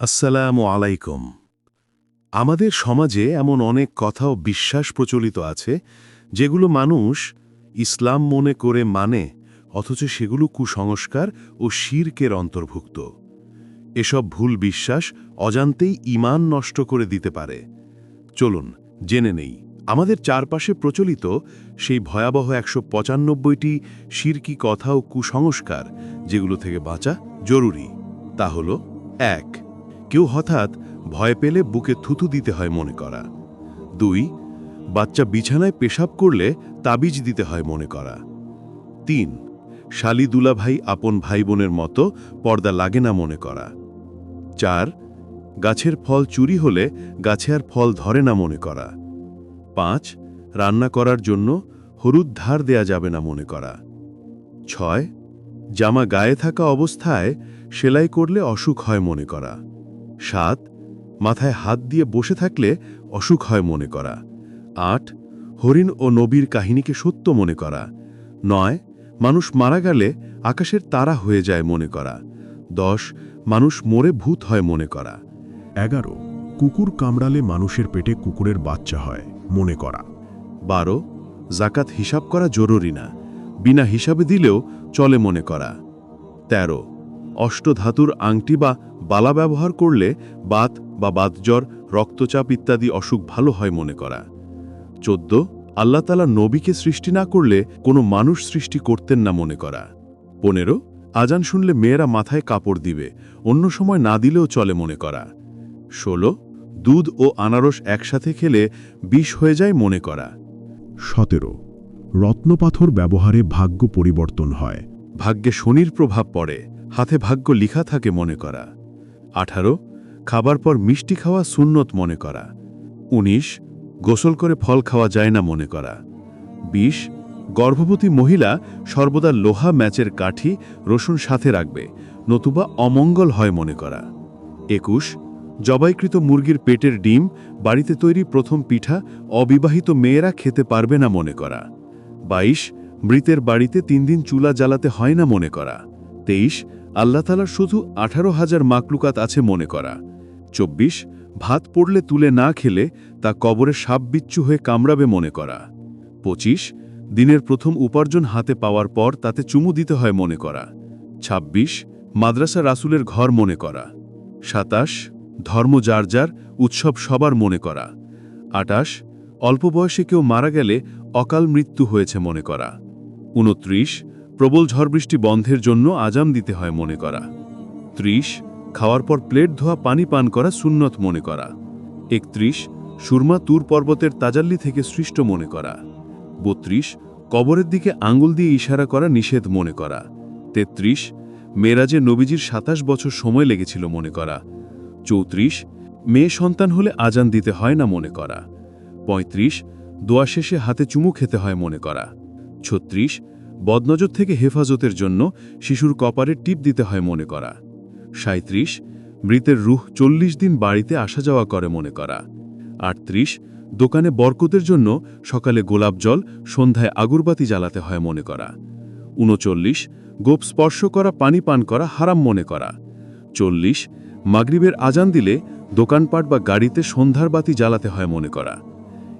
আসসালামু আলাইকুম। আমাদের সমাজে এমন অনেক কথা ও বিশ্বাস প্রচলিত আছে, যেগুলো মানুষ ইসলাম মনে করে মানে অথচ সেগুলো কুসংস্কার ও শিরকের অন্তর্ভুক্ত। এসব ভুল বিশ্বাস অজান্তেই ঈমান নষ্ট করে দিতে পারে। চলুন, জেনে নেই, আমাদের চারপাশে প্রচলিত সেই ভয়াবহ একশো পঁচানব্বইটি শিরকি কথা ও কুসংস্কার যেগুলো থেকে বাঁচা জরুরি। তা হল, এক কেউ হঠাৎ ভয় পেলে বুকে থুতু দিতে হয় মনে করা। দুই, বাচ্চা বিছানায় পেশাব করলে তাবিজ দিতে হয় মনে করা। তিন, শালি দুলাভাই আপন ভাই বোনের মতো পর্দা লাগে না মনে করা। চার, গাছের ফল চুরি হলে গাছে আর ফল ধরে না মনে করা। পাঁচ, রান্না করার জন্য হলুদ ধার দেয়া যাবে না মনে করা। ছয়, জামা গায়ে থাকা অবস্থায় সেলাই করলে অসুখ হয় মনে করা। সাত, মাথায় হাত দিয়ে বসে থাকলে অসুখ হয় মনে করা। আট, হরিণ ও নবীর কাহিনীকে সত্য মনে করা। নয়, মানুষ মারা গেলে আকাশের তারা হয়ে যায় মনে করা। দশ, মানুষ মরে ভূত হয় মনে করা। এগারো, কুকুর কামড়ালে মানুষের পেটে কুকুরের বাচ্চা হয় মনে করা। বারো, জাকাত হিসাব করা জরুরি না। বিনা হিসাবে দিলেও চলে মনে করা। ১৩ অষ্টধাতুর আংটি বা বালা ব্যবহার করলে বাত বা বাতজ্বর, রক্তচাপ ইত্যাদি অসুখ ভালো হয় মনে করা। চোদ্দ, আল্লাহ তালা নবীকে সৃষ্টি না করলে কোনো মানুষ সৃষ্টি করতেন না মনে করা। পনেরো, আজান শুনলে মেয়েরা মাথায় কাপড় দিবে, অন্য সময় না দিলেও চলে মনে করা। ষোলো, দুধ ও আনারস একসাথে খেলে বিষ হয়ে যায় মনে করা। সতেরো, রত্নপাথর ব্যবহারে ভাগ্য পরিবর্তন হয়। ভাগ্যে শনির প্রভাব পড়ে। হাতে ভাগ্য লিখা থাকে মনে করা। আঠারো, খাবার পর মিষ্টি খাওয়া সুন্নত মনে করা। ১৯ গোসল করে ফল খাওয়া যায় না মনে করা। ২০ গর্ভবতী মহিলা সর্বদা লোহা ম্যাচের কাঠি, রসুন সাথে রাখবে, নতুবা অমঙ্গল হয় মনে করা। একুশ, জবাইকৃত মুরগির পেটের ডিম, বাড়িতে তৈরি প্রথম পিঠা, অবিবাহিত মেয়েরা খেতে পারবে না মনে করা। বাইশ, মৃতের বাড়িতে তিন দিন চুলা জ্বালাতে হয় না মনে করা। তেইশ আল্লাহতালার শুধু আঠারো হাজার মাকলুকাত আছে মনে করা। চব্বিশ, ভাত পড়লে তুলে না খেলে তা কবরে সাপ বিচ্ছু হয়ে কামড়াবে মনে করা। পঁচিশ, দিনের প্রথম উপার্জন হাতে পাওয়ার পর তাতে চুমু দিতে হয় মনে করা। ২৬ মাদ্রাসা রাসুলের ঘর মনে করা। সাতাশ, ধর্ম যার যার, উৎসব সবার মনে করা। আটাশ, অল্প বয়সে কেউ মারা গেলে অকাল মৃত্যু হয়েছে মনে করা। উনত্রিশ প্রবল ঝড়বৃষ্টি বন্ধের জন্য আজাম দিতে হয় মনে করা। ত্রিশ, খাওয়ার পর প্লেট ধোয়া, পানি পান করা সুন্নত মনে করা। একত্রিশ, সুরমা তুর পর্বতের তাজাল্লি থেকে সৃষ্ট মনে করা। বত্রিশ, কবরের দিকে আঙ্গুল দিয়ে ইশারা করা নিষেধ মনে করা। তেত্রিশ, মেরাজে নবীজির সাতাশ বছর সময় লেগেছিল মনে করা। চৌত্রিশ, মেয়ে সন্তান হলে আজান দিতে হয় না মনে করা। পঁয়ত্রিশ, দোয়া শেষে হাতে চুমু খেতে হয় মনে করা। ছত্রিশ বদনজর থেকে হেফাজতের জন্য শিশুর কপারে টিপ দিতে হয় মনে করা। সাঁত্রিশ মৃতের রুহ চল্লিশ দিন বাড়িতে আসা যাওয়া করে মনে করা। আটত্রিশ, দোকানে বরকতের জন্য সকালে গোলাপ জল, সন্ধ্যায় আগরবাতি জ্বালাতে হয় মনে করা। উনচল্লিশ, গোপ স্পর্শ করা, পানি পান করা হারাম মনে করা। চল্লিশ, মাগরিবের আজান দিলে দোকানপাট বা গাড়িতে সন্ধ্যার বাতি জ্বালাতে হয় মনে করা।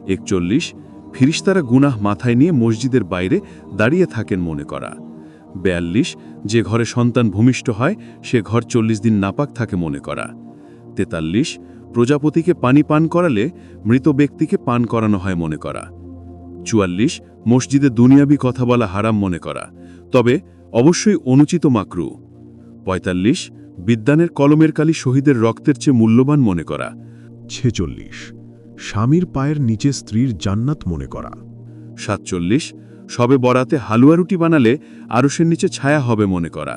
একচল্লিশ ফিরিস্তারা গুনাহ মাথায় নিয়ে মসজিদের বাইরে দাঁড়িয়ে থাকেন মনে করা। বেয়াল্লিশ, যে ঘরে সন্তান ভূমিষ্ঠ হয়, সে ঘর চল্লিশ দিন নাপাক থাকে মনে করা। তেতাল্লিশ, প্রজাপতিকে পানি পান করালে মৃত ব্যক্তিকে পান করানো হয় মনে করা। চুয়াল্লিশ, মসজিদে দুনিয়াবি কথা বলা হারাম মনে করা। তবে অবশ্যই অনুচিত মাকরু। পঁয়তাল্লিশ বিদ্যানের কলমের কালি শহীদের রক্তের চেয়ে মূল্যবান মনে করা। ছেচল্লিশ স্বামীর পায়ের নিচে স্ত্রীর জান্নাত মনে করা। সাতচল্লিশ সবে বরাতে হালুয়া রুটি বানালে আরসের নিচে ছায়া হবে মনে করা।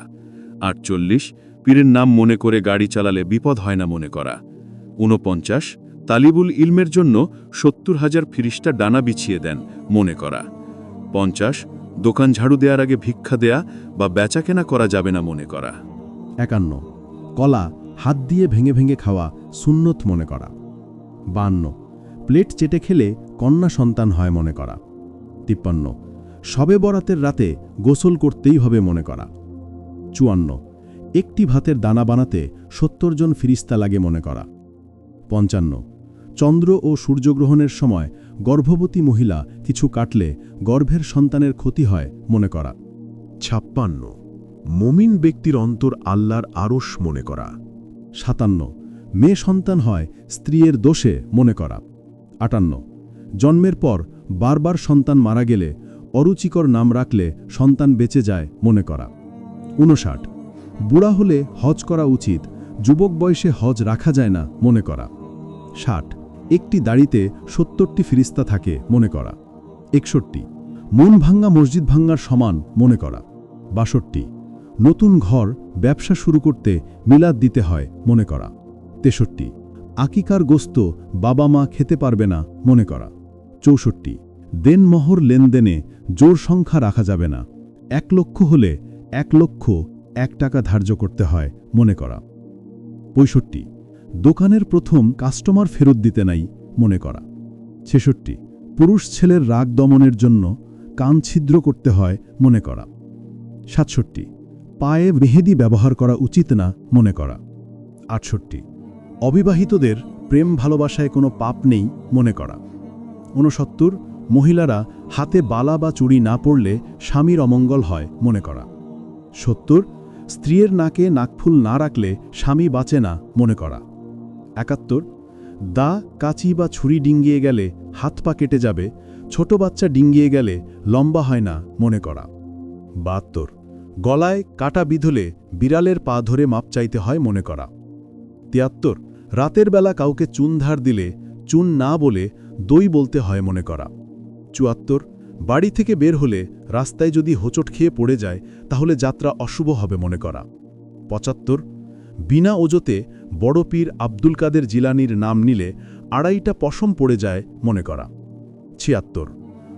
আটচল্লিশ পীরের নাম মনে করে গাড়ি চালালে বিপদ হয় না মনে করা। ঊনপঞ্চাশ তালিবুল ইলমের জন্য সত্তর হাজার ফিরিস্টা ডানা বিছিয়ে দেন মনে করা। পঞ্চাশ দোকান ঝাড়ু দেওয়ার আগে ভিক্ষা দেয়া বা বেচাকেনা করা যাবে না মনে করা। একান্ন কলা হাত দিয়ে ভেঙে ভেঙে খাওয়া সুন্নত মনে করা। বান্ন প্লেট চেটে খেলে কন্যা সন্তান হয় মনে করা। তিপ্পান্ন, সবে বরাতের রাতে গোসল করতেই হবে মনে করা। চুয়ান্ন, একটি ভাতের দানা বানাতে সত্তর জন ফিরিস্তা লাগে মনে করা। পঞ্চান্ন, চন্দ্র ও সূর্যগ্রহণের সময় গর্ভবতী মহিলা কিছু কাটলে গর্ভের সন্তানের ক্ষতি হয় মনে করা। ছাপ্পান্ন, মমিন ব্যক্তির অন্তর আল্লাহর আরশ মনে করা। সাতান্ন, মেয়ে সন্তান হয় স্ত্রীর দোষে মনে করা। আটান্ন। জন্মের পর বারবার সন্তান মারা গেলে অরুচিকর নাম রাখলে সন্তান বেঁচে যায় মনে করা। উনষাট বুড়া হলে হজ করা উচিত, যুবক বয়সে হজ রাখা যায় না মনে করা। ষাট। একটি দাড়িতে সত্তরটি ফিরিস্তা থাকে মনে করা। একষট্টি। মন ভাঙ্গা মসজিদ ভাঙ্গার সমান মনে করা। বাষট্টি। নতুন ঘর, ব্যবসা শুরু করতে মিলাদ দিতে হয় মনে করা। তেষট্টি। আকিকার গোস্ত বাবা মা খেতে পারবে না, মনে করা। চৌষট্টি। দেনমহর লেনদেনে জোর সংখ্যা রাখা যাবে না। এক লক্ষ হলে এক লক্ষ এক টাকা ধার্য করতে হয়, মনে করা। পঁয়ষট্টি। দোকানের প্রথম কাস্টমার ফেরত দিতে নাই, মনে করা। ছেষট্টি। পুরুষ ছেলের রাগ দমনের জন্য কান ছিদ্র করতে হয়, মনে করা। সাতষট্টি। পায়ে মেহেদি ব্যবহার করা উচিত না, মনে করা। আটষট্টি। অবিবাহিতদের প্রেম ভালোবাসায় কোনো পাপ নেই মনে করা। ঊনসত্তর, মহিলারা হাতে বালা বা চুড়ি না পড়লে স্বামীর অমঙ্গল হয় মনে করা। সত্তর, স্ত্রীর নাকে নাকফুল না রাখলে স্বামী বাঁচে না মনে করা। একাত্তর, দা কাচি বা ছুরি ডিঙ্গিয়ে গেলে হাত পা কেটে যাবে, ছোট বাচ্চা ডিঙ্গিয়ে গেলে লম্বা হয় না মনে করা। বাহাত্তর, গলায় কাটা বিধলে বিড়ালের পা ধরে মাপ চাইতে হয় মনে করা। তিয়াত্তর রাতের বেলা কাউকে চুন ধার দিলে, চুন না বলে দই বলতে হয় মনে করা। চুয়াত্তর, বাড়ি থেকে বের হলে রাস্তায় যদি হোঁচট খেয়ে পড়ে যায়, তাহলে যাত্রা অশুভ হবে মনে করা। পঁচাত্তর, বিনা ওজতে বড় পীর আব্দুল কাদের জিলানির নাম নিলে আড়াইটা পশম পড়ে যায় মনে করা। ছিয়াত্তর,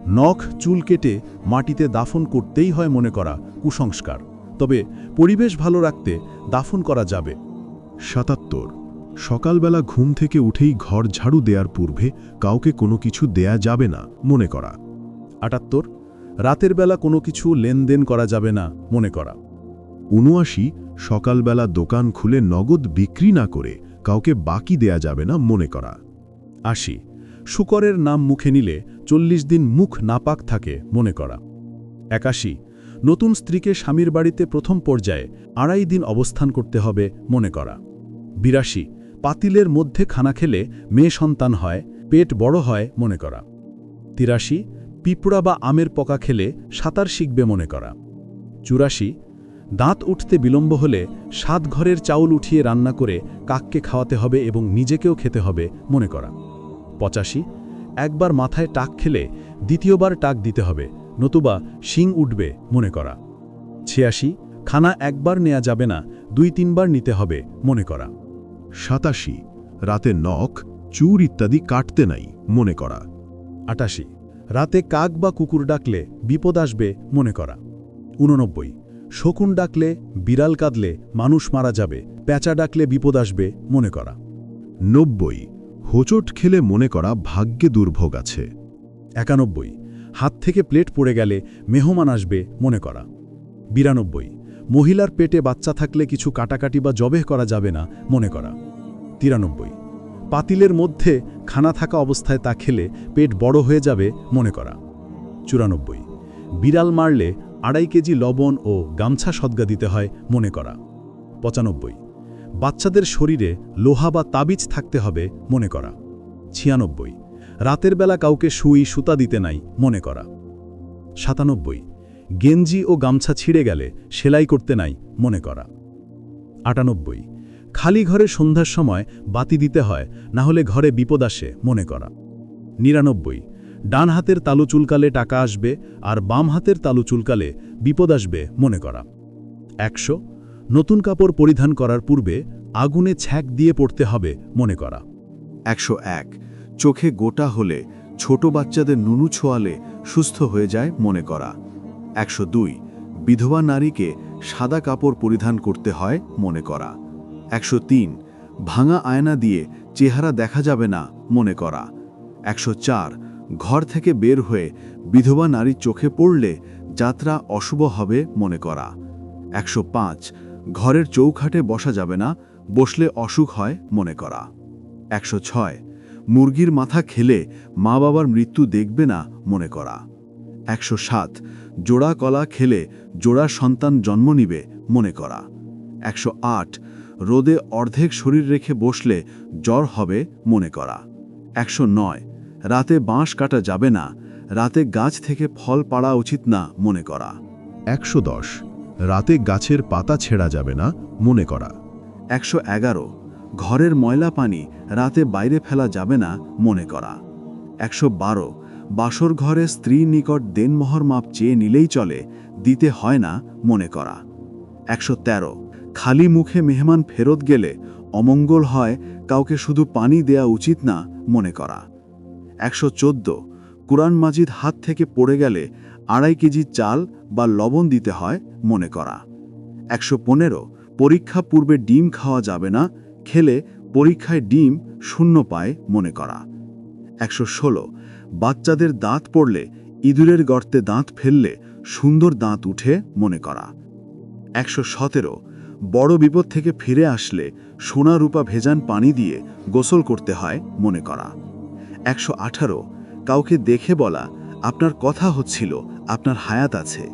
নখ চুল কেটে মাটিতে দাফন করতেই হয় মনে করা কুসংস্কার, তবে পরিবেশ ভালো রাখতে দাফন করা যাবে। সাতাত্তর সকালবেলা ঘুম থেকে উঠেই ঘর ঝাড়ু দেওয়ার পূর্বে কাউকে কোনো কিছু দেয়া যাবে না, মনে করা। আটাত্তর, রাতের বেলা কোনো কিছু লেনদেন করা যাবে না, মনে করা। উনআশি, সকালবেলা দোকান খুলে নগদ বিক্রি না করে কাউকে বাকি দেয়া যাবে না, মনে করা। আশি, শুকরের নাম মুখে নিলে চল্লিশ দিন মুখ নাপাক থাকে, মনে করা। একাশি, নতুন স্ত্রীকে স্বামীর বাড়িতে প্রথম পর্যায়ে আড়াই দিন অবস্থান করতে হবে, মনে করা। বিরাশি পাতিলের মধ্যে খানা খেলে মেয়ে সন্তান হয়, পেট বড় হয় মনে করা। তিরাশি, পিঁপড়া বা আমের পকা খেলে সাঁতার শিখবে মনে করা। চুরাশি, দাঁত উঠতে বিলম্ব হলে সাত ঘরের চাউল উঠিয়ে রান্না করে কাককে খাওয়াতে হবে এবং নিজেকেও খেতে হবে মনে করা। পঁচাশি, একবার মাথায় টাক খেলে দ্বিতীয়বার টাক দিতে হবে, নতুবা শিং উঠবে মনে করা। ছিয়াশি, খানা একবার নেয়া যাবে না, দুই তিনবার নিতে হবে মনে করা। সাতাশি, রাতে নখ, চুর ইত্যাদি কাটতে নাই, মনে করা। আটাশি, রাতে কাক বা কুকুর ডাকলে বিপদ আসবে, মনে করা। উননব্বই, শকুন ডাকলে বিড়াল কাঁদলে মানুষ মারা যাবে, প্যাঁচা ডাকলে বিপদ আসবে, মনে করা। নব্বই, হোঁচট খেলে মনে করা ভাগ্যে দুর্ভোগ আছে। একানব্বই, হাত থেকে প্লেট পড়ে গেলে মেহমান আসবে, মনে করা। বিরানব্বই মহিলার পেটে বাচ্চা থাকলে কিছু কাটাকাটি বা জবেহ করা যাবে না, মনে করা। তিরানব্বই। পাতিলের মধ্যে খানা থাকা অবস্থায় তা খেলে পেট বড় হয়ে যাবে, মনে করা। চুরানব্বই। বিড়াল মারলে আড়াই কেজি লবণ ও গামছা সদ্গা দিতে হয়, মনে করা। পঁচানব্বই। বাচ্চাদের শরীরে লোহা বা তাবিজ থাকতে হবে, মনে করা। ছিয়ানব্বই। রাতের বেলা কাউকে সুই, সুতা দিতে নাই, মনে করা। সাতানব্বই। গেঞ্জি ও গামছা ছিঁড়ে গেলে সেলাই করতে নাই, মনে করা। আটানব্বই। খালি ঘরে সন্ধ্যার সময় বাতি দিতে হয়, না হলে ঘরে বিপদ আসে, মনে করা। নিরানব্বই। ডান হাতের তালু চুলকালে টাকা আসবে, আর বাম হাতের তালু চুলকালে বিপদ আসবে, মনে করা। একশো। নতুন কাপড় পরিধান করার পূর্বে আগুনে ছ্যাক দিয়ে পড়তে হবে, মনে করা। একশো এক। চোখে গোটা হলে ছোট বাচ্চাদের নুনু ছোয়ালে সুস্থ হয়ে যায়, মনে করা। একশো দুই, বিধবা নারীকে সাদা কাপড় পরিধান করতে হয় মনে করা। একশো তিন, ভাঙা আয়না দিয়ে চেহারা দেখা যাবে না মনে করা। একশো চার, ঘর থেকে বের হয়ে বিধবা নারীর চোখে পড়লে যাত্রা অশুভ হবে মনে করা। একশো পাঁচ, ঘরের চৌখাটে বসা যাবে না, বসলে অসুখ হয় মনে করা। একশো ছয়, মুরগির মাথা খেলে মা বাবার মৃত্যু দেখবে না মনে করা। একশো সাত। জোড়া কলা খেলে জোড়া সন্তান জন্ম নিবে মনে করা। একশো আট। রোদে অর্ধেক শরীর রেখে বসলে জ্বর হবে মনে করা। একশো নয়। রাতে বাঁশ কাটা যাবে না। রাতে গাছ থেকে ফল পাড়া উচিত না মনে করা। একশো দশ। রাতে গাছের পাতা ছেঁড়া যাবে না মনে করা। একশো এগারো। ঘরের ময়লা পানি রাতে বাইরে ফেলা যাবে না মনে করা। একশো বারো। বাসর ঘরে স্ত্রীর নিকট দেনমোহর মাপ চেয়ে নিলেই চলে, দিতে হয় না মনে করা। একশো তেরো। খালি মুখে মেহমান ফেরত গেলে অমঙ্গল হয়, কাউকে শুধু পানি দেয়া উচিত না মনে করা। একশো চোদ্দ। কুরআন মাজিদ হাত থেকে পড়ে গেলে আড়াই কেজি চাল বা লবণ দিতে হয় মনে করা। একশো পনেরো। পরীক্ষা পূর্বে ডিম খাওয়া যাবে না, খেলে পরীক্ষায় ডিম শূন্য পায় মনে করা। একশো ষোলো। বাচ্চাদের দাঁত পড়লে, ইঁদুরের গর্তে দাঁত ফেললে সুন্দর দাঁত উঠে মনে করা। একশো সতেরো, বড় বিপদ থেকে ফিরে আসলে সোনা রূপা ভেজান পানি দিয়ে গোসল করতে হয় মনে করা। একশো আঠারো, কাউকে দেখে বলা, আপনার কথা হচ্ছিল, আপনার হায়াত আছে।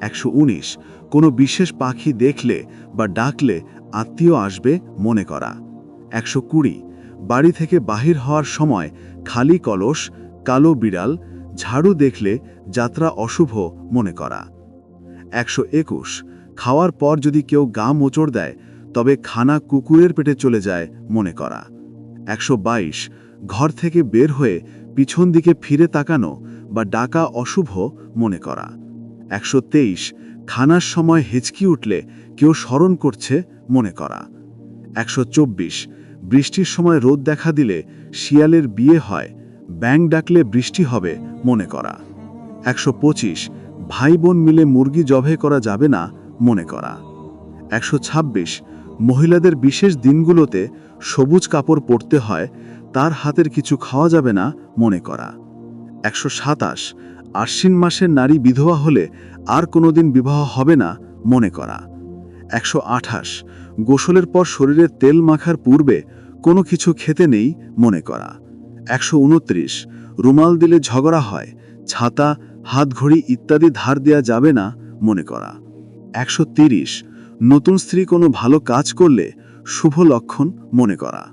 একশো উনিশ, কোনো বিশেষ পাখি দেখলে বা ডাকলে আত্মীয় আসবে মনে করা। একশো কুড়ি, বাড়ি থেকে বাহির হওয়ার সময় খালি কলস কালো বিড়াল ঝাড়ু দেখলে যাত্রা অশুভ মনে করা। একশো একুশ, খাওয়ার পর যদি কেউ গা মোচড় দেয়, তবে খানা কুকুরের পেটে চলে যায় মনে করা। একশো বাইশ, ঘর থেকে বের হয়ে পিছন দিকে ফিরে তাকানো বা ডাকা অশুভ মনে করা। একশো তেইশ, খানার সময় হেঁচকি উঠলে কেউ স্মরণ করছে মনে করা। একশো চব্বিশ, বৃষ্টির সময় রোদ দেখা দিলে শিয়ালের বিয়ে হয় ব্যাং ডাকলে বৃষ্টি হবে মনে করা। একশো পঁচিশ ভাই বোন মিলে মুরগি জবে করা যাবে না মনে করা। একশো ছাব্বিশ, মহিলাদের বিশেষ দিনগুলোতে সবুজ কাপড় পরতে হয়, তার হাতের কিছু খাওয়া যাবে না মনে করা। একশো সাতাশ, আশ্বিন মাসের নারী বিধবা হলে আর কোনোদিন বিবাহ হবে না মনে করা। একশো আঠাশ, গোসলের পর শরীরে তেল মাখার পূর্বে কোনো কিছু খেতে নেই মনে করা। একশো উনত্রিশ। রুমাল দিলে ঝগড়া হয়, ছাতা, হাতঘড়ি ইত্যাদি ধার দেয়া যাবে না, মনে করা। একশো নতুন স্ত্রী কোনো ভালো কাজ করলে শুভ লক্ষণ, মনে করা।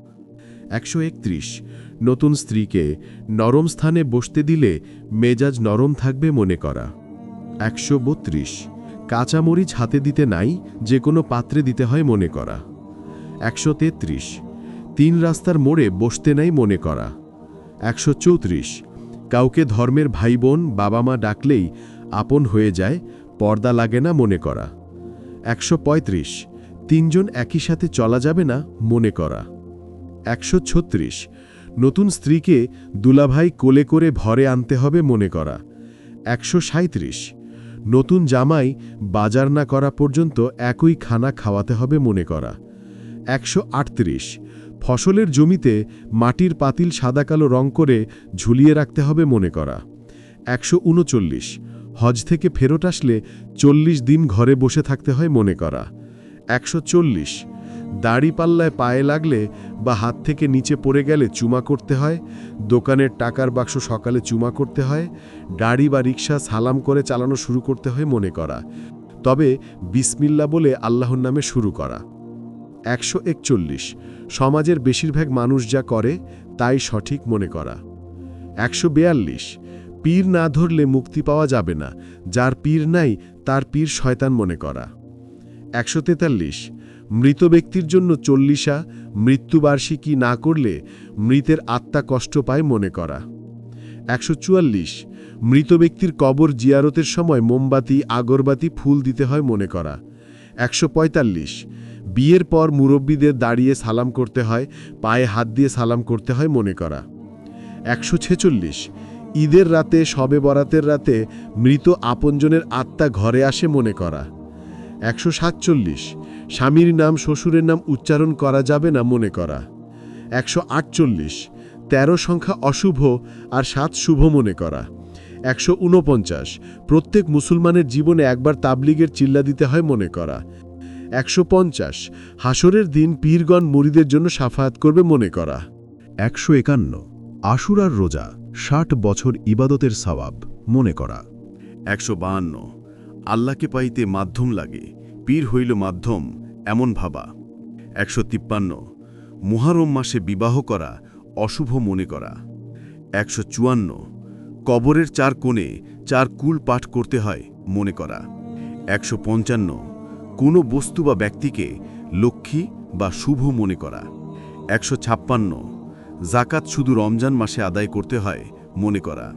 একশো একত্রিশ। নতুন স্ত্রীকে নরম স্থানে বসতে দিলে মেজাজ নরম থাকবে, মনে করা। একশো বত্রিশ। কাঁচামরিচ হাতে দিতে নাই, যে কোনো পাত্রে দিতে হয়, মনে করা। একশো তিন রাস্তার মোড়ে বসতে নাই, মনে করা। একশো চৌত্রিশ। কাউকে ধর্মের ভাই বোন বাবা মা ডাকলেই আপন হয়ে যায়, পর্দা লাগে না মনে করা। একশো তিনজন একই সাথে চলা যাবে না মনে করা। একশো ছত্রিশ। নতুন স্ত্রীকে দুলাভাই কোলে করে ভরে আনতে হবে মনে করা। একশো নতুন জামাই বাজার না করা পর্যন্ত একই খানা খাওয়াতে হবে মনে করা। একশো আটত্রিশ। ফসলের জমিতে মাটির পাতিল সাদা কালো রং করে ঝুলিয়ে রাখতে হবে মনে করা। একশো উনচল্লিশ। হজ থেকে ফেরত আসলে চল্লিশ দিন ঘরে বসে থাকতে হয় মনে করা। একশো চল্লিশ। দাড়ি পাল্লায় পায়ে লাগলে বা হাত থেকে নিচে পড়ে গেলে চুমা করতে হয়, দোকানের টাকার বাক্স সকালে চুমা করতে হয়, গাড়ি বা রিক্সা সালাম করে চালানো শুরু করতে হয় মনে করা। তবে বিসমিল্লা বলে আল্লাহর নামে শুরু করা। একশো একচল্লিশ। সমাজের বেশিরভাগ মানুষ যা করে, তাই সঠিক মনে করা। একশো পীর না ধরলে মুক্তি পাওয়া যাবে না। যার পীর নাই, তার পীর শয়তান মনে করা। একশো তেতাল্লিশ। মৃত ব্যক্তির জন্য চল্লিশা, মৃত্যুবার্ষিকী না করলে মৃতের আত্মা কষ্ট পায় মনে করা। একশো চুয়াল্লিশ। মৃত ব্যক্তির কবর জিয়ারতের সময় মোমবাতি, আগরবাতি, ফুল দিতে হয় মনে করা। একশো পঁয়তাল্লিশ। বিয়ের পর মুরব্বীদের দাঁড়িয়ে সালাম করতে হয়, পায়ে হাত দিয়ে সালাম করতে হয় মনে করা। একশো ছেচল্লিশ। ঈদের রাতে, শবে বরাতের রাতে মৃত আপনজনের আত্মা ঘরে আসে মনে করা। একশো সাতচল্লিশ। স্বামীর নাম, শ্বশুরের নাম উচ্চারণ করা যাবে না মনে করা। একশো আটচল্লিশ। তেরো সংখ্যা অশুভ আর সাত শুভ মনে করা। একশো উনপঞ্চাশ প্রত্যেক মুসলমানের জীবনে একবার তাবলিগের চিল্লা দিতে হয় মনে করা। একশো পঞ্চাশ। হাসরের দিন পীরগণ মুরিদের জন্য সাফায়াত করবে মনে করা। একশো একান্ন। আশুরার রোজা, ষাট বছর ইবাদতের সওয়াব, মনে করা। একশো বাহান্ন। আল্লাহকে পাইতে মাধ্যম লাগে, পীর হইল মাধ্যম, এমন ভাবা। একশো তিপ্পান্ন। মুহারম মাসে বিবাহ করা, অশুভ মনে করা। একশো চুয়ান্ন। কবরের চার কোণে চার কুল পাঠ করতে হয়, মনে করা। একশো পঞ্চান্ন। কোনো বস্তু বা ব্যক্তিকে লক্ষ্মী বা শুভ মনে করা। একশো ছাপ্পান্ন। জাকাত শুধু রমজান মাসে আদায় করতে হয়, মনে করা।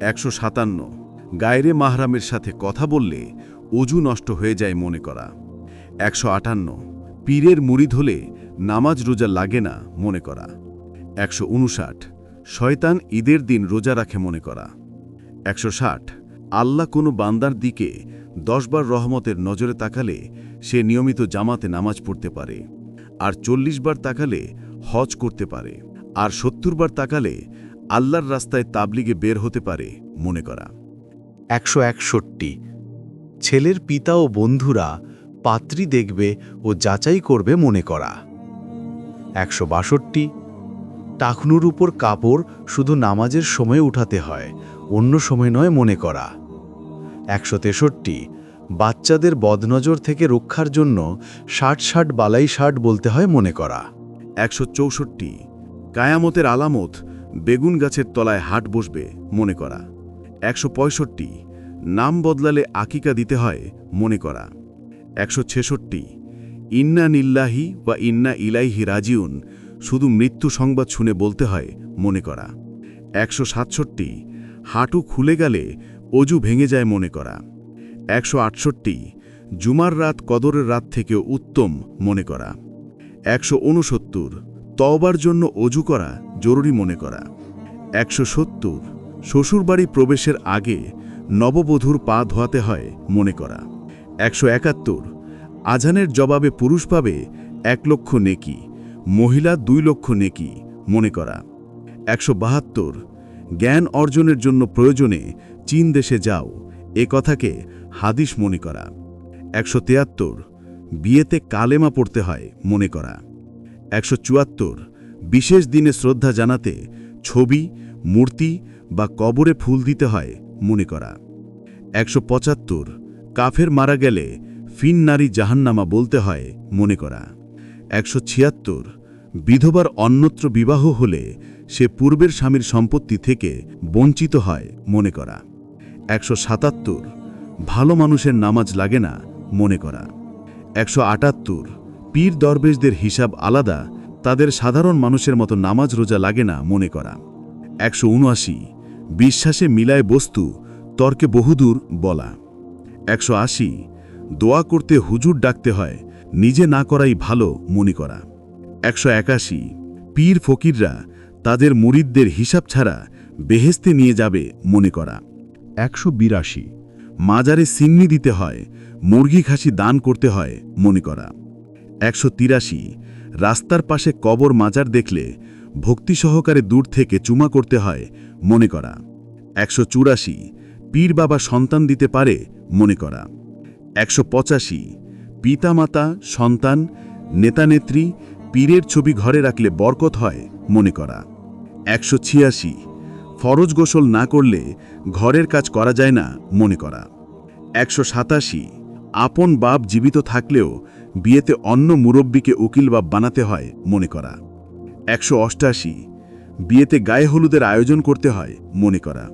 একশো সাতান্ন। গায়রে মাহরামের সাথে কথা বললে অজু নষ্ট হয়ে যায়, মনে করা। একশো আটান্ন। পীরের মুরিদ হলে নামাজ রোজা লাগে না, মনে করা। একশো উনষাট। শয়তান ঈদের দিন রোজা রাখে, মনে করা। একশো ষাট। আল্লাহ কোনো বান্দার দিকে দশবার রহমতের নজরে তাকালে সে নিয়মিত জামাতে নামাজ পড়তে পারে, আর চল্লিশ বার তাকালে হজ করতে পারে, আর সত্তর বার তাকালে আল্লাহর রাস্তায় তাবলিগে বের হতে পারে মনে করা। একশো একষট্টি। ছেলের পিতা ও বন্ধুরা পাত্রী দেখবে ও যাচাই করবে মনে করা। একশো বাষট্টি। টাকনুর উপর কাপড় শুধু নামাজের সময় উঠাতে হয়, অন্য সময় নয় মনে করা। একশো তেষট্টি। বাচ্চাদের বদনজর থেকে রক্ষার জন্য ষাট ষাট বালাই ষাট বলতে হয় মনে করা। একশো চৌষট্টি। কায়ামতের আলামত, বেগুন গাছের তলায় হাট বসবে মনে করা। একশো পঁয়ষট্টি। নাম বদলালে আকিকা দিতে হয় মনে করা। একশো ছেষট্টি। ইন্না নিল্লাহি বা ইন্না ইলাইহি রাজিউন, শুধু মৃত্যু সংবাদ শুনে বলতে হয় মনে করা। একশো সাতষট্টি। হাঁটু খুলে গেলে অজু ভেঙে যায় মনে করা। একশো আটষট্টি, জুমার রাত কদরের রাত থেকেও উত্তম মনে করা। একশো উনসত্তর তওবার জন্য অজু করা জরুরি মনে করা। একশো সত্তর, শ্বশুরবাড়ি প্রবেশের আগে নববধূর পা ধোয়াতে হয় মনে করা। একশো একাত্তর, আজানের জবাবে পুরুষ পাবে এক লক্ষ নেকি, মহিলা দুই লক্ষ নেকি মনে করা। একশো বাহাত্তর, জ্ঞান অর্জনের জন্য প্রয়োজনে চীন দেশে যাও, এ কথাকে হাদিস মনে করা। একশো তেয়াত্তর, বিয়েতে কালেমা পড়তে হয় মনে করা। একশো চুয়াত্তর, বিশেষ দিনে শ্রদ্ধা জানাতে ছবি, মূর্তি বা কবরে ফুল দিতে হয় মনে করা। একশো পঁচাত্তর, কাফের মারা গেলে ফিন নারী জাহান্নামা বলতে হয় মনে করা। একশো ছিয়াত্তর, বিধবার অন্যত্র বিবাহ হলে সে পূর্বের স্বামীর সম্পত্তি থেকে বঞ্চিত হয় মনে করা। একশো সাতাত্তর। ভালো মানুষের নামাজ লাগে না মনে করা। একশো আটাত্তর। পীর দরবেশদের হিসাব আলাদা, তাদের সাধারণ মানুষের মতো নামাজ রোজা লাগে না মনে করা। একশো উনআশি। বিশ্বাসে মিলায় বস্তু, তর্কে বহুদূর বলা। একশো আশি। দোয়া করতে হুজুর ডাকতে হয়, নিজে না করাই ভালো মনে করা। একশো একাশি। পীর ফকিররা তাদের মুরিদদের হিসাব ছাড়া বেহেস্তে নিয়ে যাবে মনে করা। একশো বিরাশি। মাজারে সিন্নি দিতে হয়, মুরগি খাসি দান করতে হয়, মনে করা। একশো তিরাশি। রাস্তার পাশে কবর মাজার দেখলে ভক্তি সহকারে দূর থেকে চুমা করতে হয়, মনে করা। একশো চুরাশি। পীর বাবা সন্তান দিতে পারে, মনে করা। একশো পঁচাশি। পিতামাতা, সন্তান, নেতানেত্রী, পীরের ছবি ঘরে রাখলে বরকত হয়, মনে করা। একশো ছিয়াশি। ফরজ গোসল না করলে ঘরের কাজ করা যায় না মনে করা। একশো সাতাশি, আপন বাপ জীবিত থাকলেও বিয়েতে অন্য মুরব্বীকে উকিল বাপ বানাতে হয় মনে করা। একশো অষ্টাশি, বিয়েতে গায়ে হলুদের আয়োজন করতে হয় মনে করা।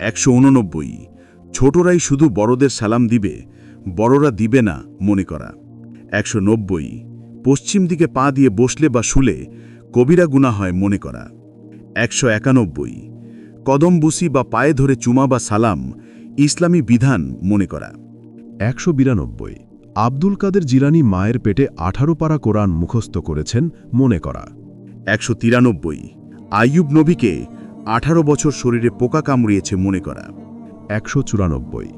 একশো উননব্বই, ছোটরাই শুধু বড়দের সালাম দিবে, বড়রা দিবে না মনে করা। একশো নব্বই, পশ্চিম দিকে পা দিয়ে বসলে বা শুলে কবিরা গুণা হয় মনে করা। একশো একানব্বই কদম বুসি বা পায়ে ধরে চুমা বা সালাম ইসলামী বিধান মনে করা। একশো বিরানব্বই। আব্দুল কাদের জিলানি মায়ের পেটে আঠারো পারা কোরআন মুখস্থ করেছেন মনে করা। একশো তিরানব্বই। আইয়ুব নবীকে আঠারো বছর শরীরে পোকা কামড়িয়েছে মনে করা। একশো চুরানব্বই।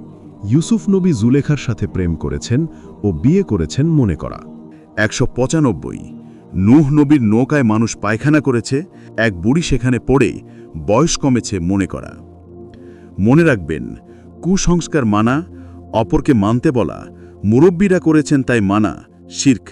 ইউসুফ নবী জুলেখার সাথে প্রেম করেছেন ও বিয়ে করেছেন মনে করা। একশো পঁচানব্বই। নুহ নবীর নৌকায় মানুষ পায়খানা করেছে, এক বুড়ি সেখানে পড়ে বয়স কমেছে মনে করা। মনে রাখবেন, কুসংস্কার মানা, অপরকে মানতে বলা, মুরব্বীরা করেছেন তাই মানা, শির্ক।